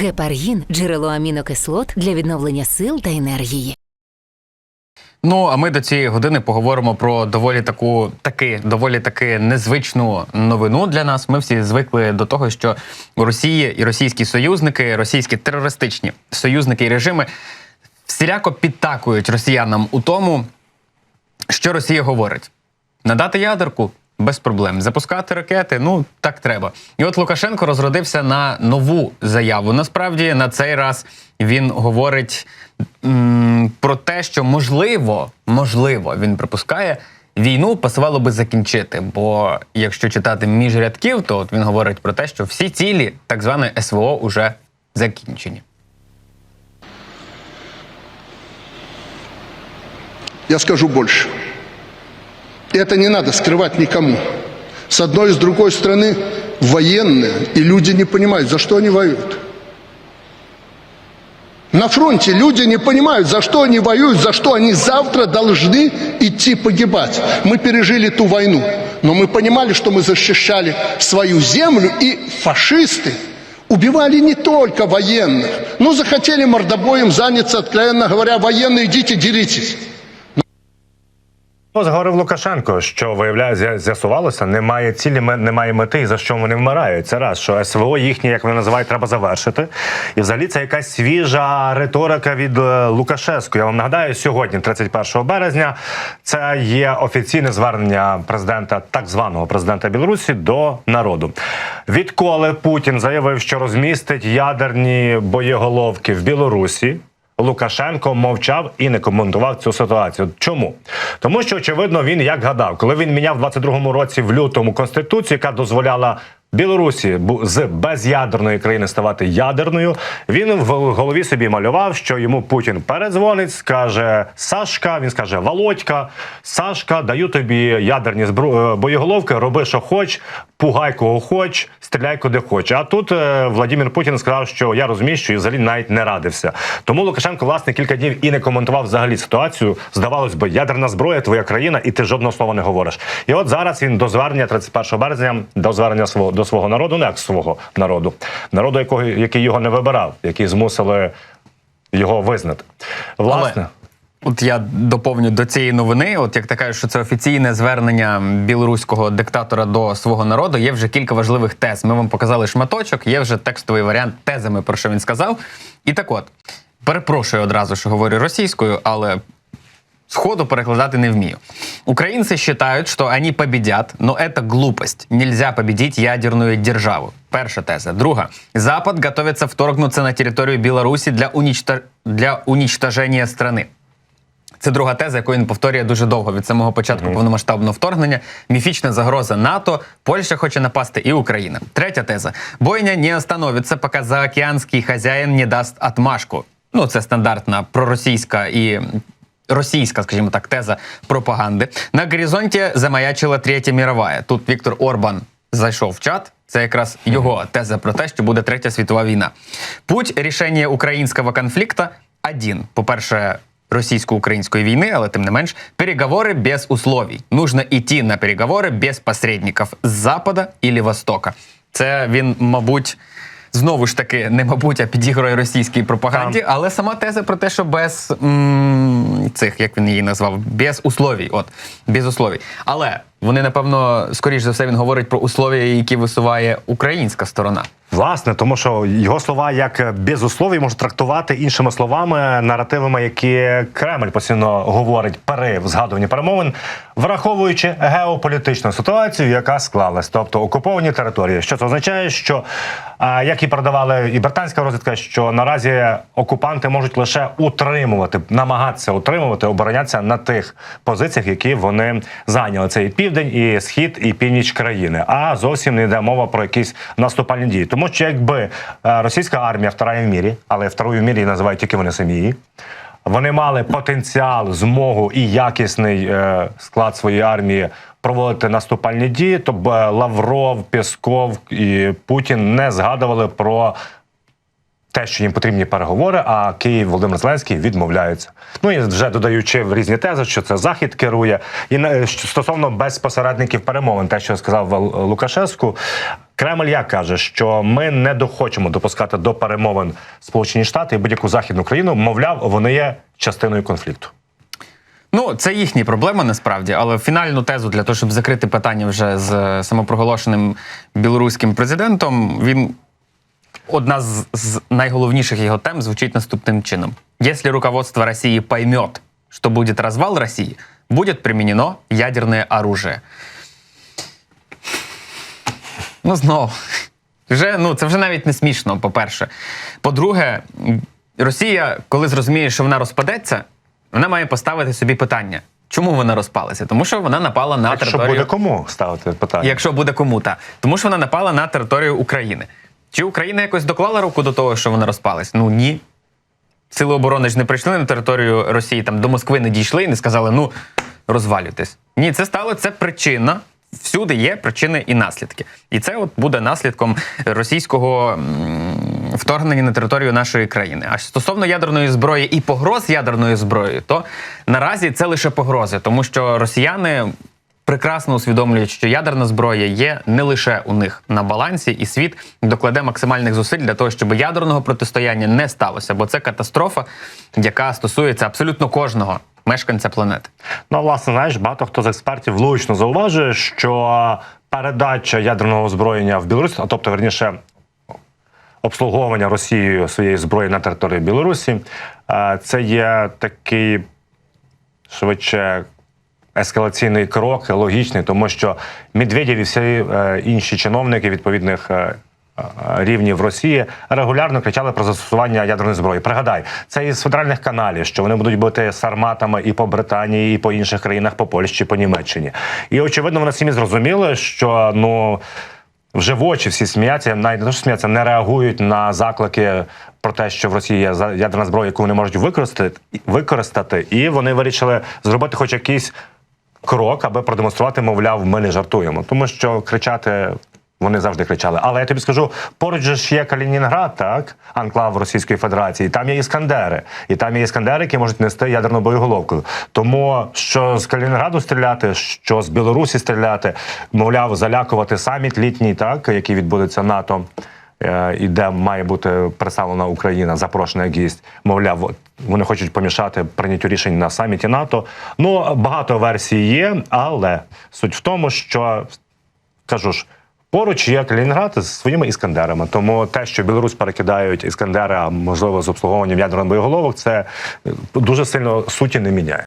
Гепаргін джерело амінокислот для відновлення сил та енергії. Ну а ми до цієї години поговоримо про доволі таку таки доволі таки незвичну новину для нас. Ми всі звикли до того, що Росії і російські союзники, російські терористичні союзники і режими всіляко підтакують росіянам у тому, що Росія говорить: надати ядерку без проблем, запускати ракети, ну так треба. І от Лукашенко розродився на нову заяву. Насправді на цей раз він говорить м, про те, що можливо, можливо, він припускає. Війну пасувало би закінчити, бо якщо читати між рядків, то от він говорить про те, що всі цілі так званої СВО уже закінчені. Я скажу больше. Это не надо скрывать никому. С одной и с другой стороны военные, и люди не понимают, за что они воюют. На фронте люди не понимают, за что они воюют, за что они завтра должны идти погибать. Мы пережили ту войну, но мы понимали, что мы защищали свою землю, и фашисты убивали не только военных. Ну, захотели мордобоем заняться, откровенно говоря, военные, идите деритесь. Ну, заговорив Лукашенко, що виявляє, з'ясувалося, немає цілі, немає мети, за що вони вмирають. Це раз, що СВО їхнє, як вони називають, треба завершити. І взагалі це якась свіжа риторика від е, Лукашеску. Я вам нагадаю, сьогодні, 31 березня, це є офіційне звернення президента, так званого президента Білорусі, до народу. Відколи Путін заявив, що розмістить ядерні боєголовки в Білорусі. Лукашенко мовчав і не коментував цю ситуацію. Чому? Тому що очевидно він як гадав, коли він міняв в 22-му році в лютому конституцію, яка дозволяла Білорусі з безядерної країни ставати ядерною. Він в голові собі малював, що йому Путін передзвонить, скаже Сашка. Він скаже Володька, Сашка, даю тобі ядерні збру... е, боєголовки, роби, що хоч, пугай кого хоч, стріляй куди хоч. А тут е, Владимир Путін сказав, що я розміщую і взагалі навіть не радився. Тому Лукашенко власне кілька днів і не коментував взагалі ситуацію. Здавалось би, ядерна зброя, твоя країна, і ти жодного слова не говориш. І от зараз він до звернення 31 березня, до звернення свого до свого народу, не як свого народу, народу, якого який його не вибирав, які змусили його визнати. Власне. От я доповню до цієї новини. От як ти кажеш, що це офіційне звернення білоруського диктатора до свого народу. Є вже кілька важливих тез. Ми вам показали шматочок, є вже текстовий варіант тезами, про що він сказав. І так от, перепрошую одразу, що говорю російською, але сходу перекладати не вмію. Украинцы считают, что они победят, но это глупость. Нельзя победить ядерную державу. Перша теза. Друга. Запад готовится вторгнуться на територію Білорусі для, уничтож... для уничтожения страны. Це друга теза, яку він повторює дуже довго від самого початку повномасштабного вторгнення. Міфічна загроза НАТО, Польща хоче напасти і Україна. Третя теза: бойня не остановиться, поки заокеанський хазяїн не дасть отмашку. Ну, це стандартна проросійська і. Російська, скажімо так, теза пропаганди. На горизонті замаячила третя мірова. Тут Віктор Орбан зайшов в чат. Це якраз його теза про те, що буде третя світова війна. Путь рішення українського конфлікту один. По-перше, російсько-української війни, але тим не менш, переговори без условій. Нужно йти на переговори без посередників з Запада і Востока. Це він, мабуть. Знову ж таки, не мабуть, а підігрує російській пропаганді, але сама теза про те, що без м, цих, як він її назвав, без условій. От без условій. Але вони, напевно, скоріш за все, він говорить про условія, які висуває українська сторона. Власне, тому що його слова як безуслові можуть трактувати іншими словами, наративами, які Кремль постійно говорить при згадуванні перемовин, враховуючи геополітичну ситуацію, яка склалась, тобто окуповані території. Що це означає, що як і передавали і британська розвідка, що наразі окупанти можуть лише утримувати, намагатися утримувати, оборонятися на тих позиціях, які вони зайняли. Це і південь, і схід, і північ країни. А зовсім не йде мова про якісь наступальні дії. Тому що якби е, російська армія вторая в мірі, але второю в мірі називають тільки вони самі. Вони мали потенціал, змогу і якісний е, склад своєї армії проводити наступальні дії. То б е, Лавров, Пєсков і Путін не згадували про те, що їм потрібні переговори, а Київ Володимир Зеленський відмовляється. Ну і вже додаючи в різні тези, що це захід керує. І стосовно безпосередників перемовин, те, що сказав Лукашеску, Кремль як каже, що ми не дохочемо допускати до перемовин Сполучені Штати і будь-яку західну країну, мовляв, вони є частиною конфлікту. Ну, це їхні проблеми насправді, але фінальну тезу для того, щоб закрити питання вже з е, самопроголошеним білоруським президентом, він одна з, з найголовніших його тем звучить наступним чином: Якщо руководство Росії поймет, що буде розвал Росії, буде применено ядерне оружие. Ну, знову. Вже, ну, це вже навіть не смішно, по-перше. По-друге, Росія, коли зрозуміє, що вона розпадеться, вона має поставити собі питання. Чому вона розпалася? Тому що вона напала на Якщо територію. буде кому ставити питання? Якщо буде кому та тому, що вона напала на територію України. Чи Україна якось доклала руку до того, що вона розпалась? Ну ні. Сили оборони ж не прийшли на територію Росії, там до Москви не дійшли і не сказали, ну розвалюйтесь. Ні, це стало це причина. Всюди є причини і наслідки. І це от буде наслідком російського вторгнення на територію нашої країни. А стосовно ядерної зброї і погроз ядерною зброєю, то наразі це лише погрози, тому що росіяни прекрасно усвідомлюють, що ядерна зброя є не лише у них на балансі, і світ докладе максимальних зусиль для того, щоб ядерного протистояння не сталося, бо це катастрофа, яка стосується абсолютно кожного мешканця планети. Ну, власне, знаєш, багато хто з експертів влучно зауважує, що передача ядерного озброєння в Білорусь, а тобто, верніше, обслуговування Росією своєї зброї на території Білорусі, е, це є такий швидше. Ескалаційний крок логічний, тому що Медведєв і всі е, інші чиновники відповідних е, е, рівнів Росії регулярно кричали про застосування ядерної зброї. Пригадай, це із федеральних каналів, що вони будуть бити сарматами і по Британії, і по інших країнах, по Польщі, по Німеччині. І очевидно, вони самі зрозуміли, що ну. Вже в очі всі сміються, навіть не те, що сміються, не реагують на заклики про те, що в Росії є ядерна зброя, яку вони можуть використати, використати, і вони вирішили зробити хоч якийсь крок, аби продемонструвати, мовляв, ми не жартуємо. Тому що кричати вони завжди кричали. Але я тобі скажу, поруч же ж є Калінінград, так, анклав Російської Федерації. Там є іскандери, і там є іскандери, які можуть нести ядерну боєголовку. Тому що з Калінінграду стріляти, що з Білорусі стріляти, мовляв, залякувати саміт літній, так який відбудеться НАТО. е, І де має бути представлена Україна, запрошена гість. Мовляв, вони хочуть помішати прийняттю рішень на саміті НАТО. Ну багато версій є, але суть в тому, що кажу ж. Поруч є Калінінград з своїми іскандерами. Тому те, що Білорусь перекидають іскандера, можливо з обслуговуванням ядерних боєголовок, це е, дуже сильно суті не міняє.